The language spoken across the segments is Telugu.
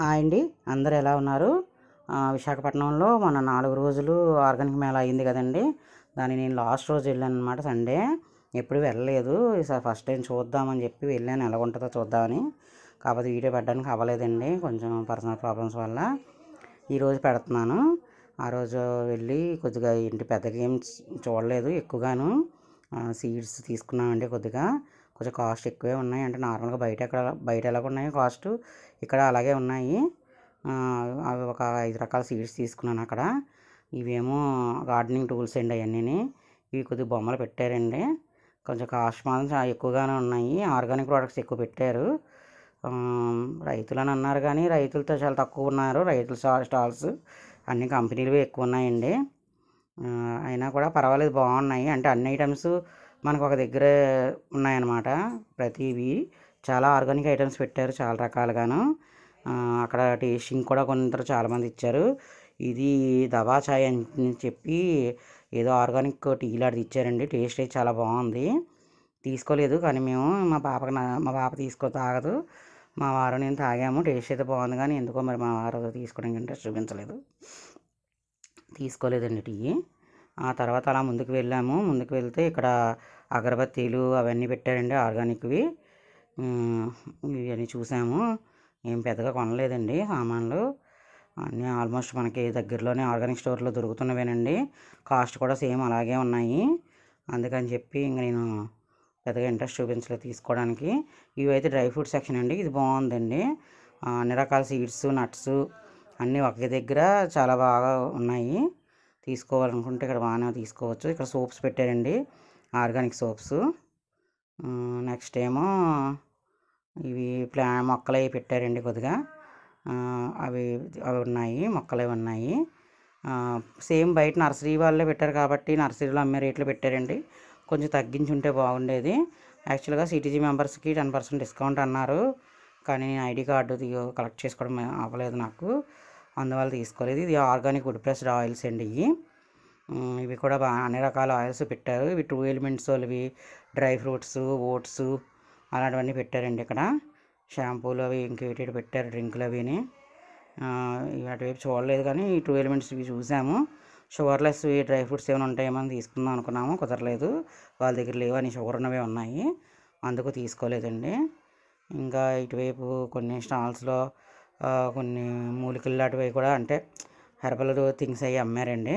హాయ్ అండి. అందరు ఎలా ఉన్నారు? విశాఖపట్నంలో మన నాలుగు రోజులు ఆర్గానిక్ మేళ అయింది కదండి. దాన్ని నేను లాస్ట్ రోజు వెళ్ళాను అనమాట సండే. ఎప్పుడు వెళ్ళలేదు. ఈసారి ఫస్ట్ టైం చూద్దామని చెప్పి వెళ్ళాను. ఎలా ఉంటుందో చూద్దామని. కాకపోతే వీడియో పెట్టడానికి అవ్వలేదండి. కొంచెం పర్సనల్ ప్రాబ్లమ్స్ వల్ల. ఈరోజు పెడుతున్నాను. ఆ రోజు వెళ్ళి కొద్దిగా ఇంటి పెద్దగా ఏం చూడలేదు ఎక్కువగాను. సీడ్స్ తీసుకున్నామండి కొద్దిగా. కొంచెం కాస్ట్ ఎక్కువే ఉన్నాయి. అంటే నార్మల్గా బయట ఎక్కడ బయట ఎలాగ ఉన్నాయో కాస్ట్ ఇక్కడ అలాగే ఉన్నాయి. అవి ఒక ఐదు రకాల సీడ్స్ తీసుకున్నాను అక్కడ. ఇవేమో గార్డెనింగ్ టూల్స్ అండి అవన్నీ ఇవి కొద్దిగా బొమ్మలు పెట్టారండి. కొంచెం కాస్ట్ మాత్రం చాలా ఎక్కువగానే ఉన్నాయి. ఆర్గానిక్ ప్రోడక్ట్స్ ఎక్కువ పెట్టారు. రైతులని అన్నారు కానీ రైతులతో చాలా తక్కువ ఉన్నారు. రైతుల స్టాల్స్ అన్ని కంపెనీలు ఎక్కువ ఉన్నాయండి. అయినా కూడా పర్వాలేదు బాగున్నాయి. అంటే అన్ని ఐటమ్స్ మనకు ఒక దగ్గరే ఉన్నాయన్నమాట. ప్రతివి చాలా ఆర్గానిక్ ఐటమ్స్ పెట్టారు చాలా రకాలుగాను. అక్కడ టేస్టింగ్ కూడా కొందరు చాలామంది ఇచ్చారు. ఇది దవా చాయ్ అని చెప్పి ఏదో ఆర్గానిక్ టీ లాంటిది ఇచ్చారండి. టేస్ట్ అయితే చాలా బాగుంది. తీసుకోలేదు కానీ మేము మా పాపకి మా పాప తీసుకో తాగదు. మా వారు నేను తాగాము. టేస్ట్ అయితే బాగుంది కానీ ఎందుకో మరి మా వారు తీసుకోవడానికి ఇంట్రెస్ట్ చూపించలేదు. తీసుకోలేదండి టీ. ఆ తర్వాత అలా ముందుకు వెళ్ళాము. ముందుకు వెళ్తే ఇక్కడ అగరబత్తీలు అవన్నీ పెట్టారండి ఆర్గానిక్వి. ఇవన్నీ చూసాము. ఏం పెద్దగా కొనలేదండి సామాన్లు. అన్నీ ఆల్మోస్ట్ మనకి దగ్గరలోనే ఆర్గానిక్ స్టోర్లో దొరుకుతున్నవేనండి. కాస్ట్ కూడా సేమ్ అలాగే ఉన్నాయి. అందుకని చెప్పి ఇంక నేను పెద్దగా ఇంట్రెస్ట్ చూపించలేదు తీసుకోవడానికి. ఇవి అయితే డ్రై ఫ్రూట్ సెక్షన్ అండి. ఇది బాగుందండి. అన్ని రకాల సీడ్స్ నట్స్ అన్నీ ఒకే దగ్గర చాలా బాగా ఉన్నాయి. తీసుకోవాలనుకుంటే ఇక్కడ బాగానే తీసుకోవచ్చు. ఇక్కడ సోప్స్ పెట్టారండి. Organic soaps. నెక్స్ట్ ఏమో ఇవి ప్లా మొక్కలు అవి పెట్టారండి కొద్దిగా. అవి అవి ఉన్నాయి మొక్కలు అవి ఉన్నాయి. సేమ్ బయట నర్సరీ వాళ్ళే పెట్టారు కాబట్టి నర్సరీలో అమ్మే రేట్లు పెట్టారండి. కొంచెం తగ్గించి ఉంటే బాగుండేది. యాక్చువల్గా సిటీజీ మెంబర్స్కి టెన్ పర్సెంట్ డిస్కౌంట్ అన్నారు. కానీ నేను ఐడి కార్డు కలెక్ట్ చేసుకోవడం అవ్వలేదు నాకు. అందువల్ల తీసుకోలేదు. ఇది ఆర్గానిక్ వుడ్ ప్రెస్డ్ ఆయిల్స్ అండి ఇవి. ఇవి కూడా బాగా అన్ని రకాల ఆయిల్స్ పెట్టారు. ఇవి టూ ఎలిమెంట్స్ అవి డ్రై ఫ్రూట్స్ ఓట్స్ అలాంటివన్నీ పెట్టారండి ఇక్కడ. షాంపూలు అవి ఇంకేటి పెట్టారు డ్రింకులు అవిని. అటువైపు చూడలేదు కానీ ఈ టూ ఎలిమెంట్స్ ఇవి చూసాము. షుగర్లెస్ డ్రై ఫ్రూట్స్ ఏమైనా ఉంటాయేమో అని తీసుకుందాం అనుకున్నాము. కుదరలేదు. వాళ్ళ దగ్గర లేవు అని షుగర్ ఉన్నవి ఉన్నాయి. అందుకు తీసుకోలేదండి. ఇంకా ఇటువైపు కొన్ని స్టాల్స్లో కొన్ని మూలికలు లాంటివి కూడా అంటే హెర్బల్ థింగ్స్ అవి అమ్మారండి.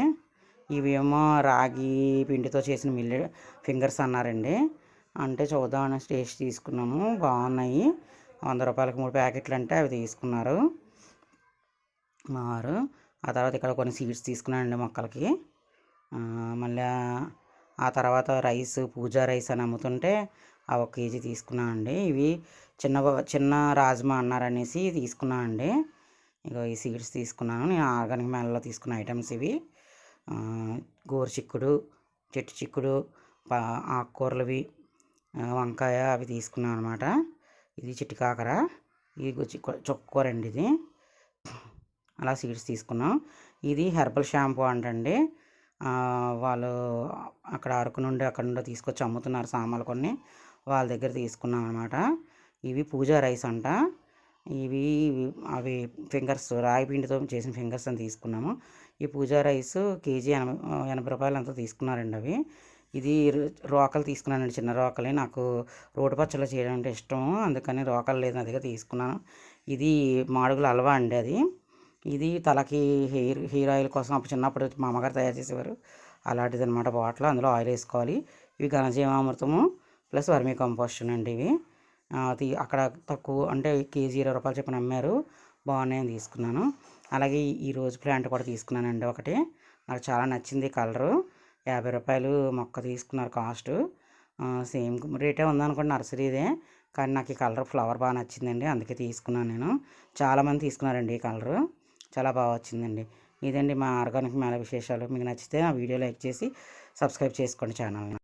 ఇవేమో రాగి పిండితో చేసిన మిల్లి ఫింగర్స్ అన్నారండి. అంటే చూద్దామని టేస్ట్ తీసుకున్నాము. బాగున్నాయి. వంద రూపాయలకి మూడు ప్యాకెట్లు అంటే అవి తీసుకున్నారు. మారు ఆ తర్వాత ఇక్కడ కొన్ని సీడ్స్ తీసుకున్నానండి మొక్కలకి. మళ్ళీ ఆ తర్వాత రైస్ పూజా రైస్ అని అమ్ముతుంటే ఆ ఒక కేజీ తీసుకున్నానండి ఇవి చిన్న చిన్న రాజ్మా అన్నారనేసి తీసుకున్నానండి ఇక ఈ సీడ్స్ తీసుకున్నాను. నేను ఆర్గానిక్ మేళలో తీసుకున్న ఐటమ్స్ ఇవి. గోరు చిక్కుడు చెట్టు చిక్కుడు ఆకుకూరలవి వంకాయ అవి తీసుకున్నాను అనమాట ఇది చిట్టికాకర ఇది చొక్కూర అండి ఇది. అలా సీడ్స్ తీసుకున్నాం. ఇది హెర్బల్ షాంపూ అంటండి. వాళ్ళు అక్కడ అరకు నుండి అక్కడ నుండి తీసుకొచ్చి అమ్ముతున్నారు సామాన్లు కొన్ని. వాళ్ళ దగ్గర తీసుకున్నాం అనమాట ఇవి పూజా రైస్ అంట. ఇవి అవి ఫింగర్స్ రాయి పిండితో చేసిన ఫింగర్స్ అని తీసుకున్నాము. ఈ పూజా రైస్ కేజీ ఎనభై ఎనభై రూపాయలు అంతా తీసుకున్నారండి అవి. ఇది రోకలు తీసుకున్నానండి. చిన్న రోకలే. నాకు రోడ్డు పచ్చళ్ళు చేయడం అంటే ఇష్టం. అందుకని రోకలు లేదు నా దగ్గర తీసుకున్నాను. ఇది మాడుగుల అలవా అండి అది. ఇది తలకి హెయిర్ హెయిర్ ఆయిల్ కోసం అప్పుడు చిన్నప్పుడు మా అమ్మగారు తయారు చేసేవారు. అలాంటిది అనమాట బాటిల్. అందులో ఆయిల్ వేసుకోవాలి. ఇవి ఘనజీవామృతము. ప్లస్ వర్మీ కంపోస్ట్ అండి ఇవి. అక్కడ తక్కువ అంటే కేజీ ఇరవై రూపాయలు చెప్పిన అమ్మారు. బాగున్నాయని తీసుకున్నాను. అలాగే ఈ రోజు ప్లాంట్ కూడా తీసుకున్నానండి ఒకటి. నాకు చాలా నచ్చింది కలరు. యాభై రూపాయలు మొక్క తీసుకున్నారు కాస్ట్. సేమ్ రేటే ఉందనుకోండి నర్సరీదే కానీ నాకు ఈ కలర్ ఫ్లవర్ బాగా నచ్చిందండి. అందుకే తీసుకున్నాను నేను. చాలామంది తీసుకున్నారండి ఈ కలరు. చాలా బాగా వచ్చిందండి. ఇదండి మా ఆర్గానిక్ మేళ విశేషాలు. మీకు నచ్చితే ఆ వీడియో లైక్ చేసి సబ్స్క్రైబ్ చేసుకోండి ఛానల్ని.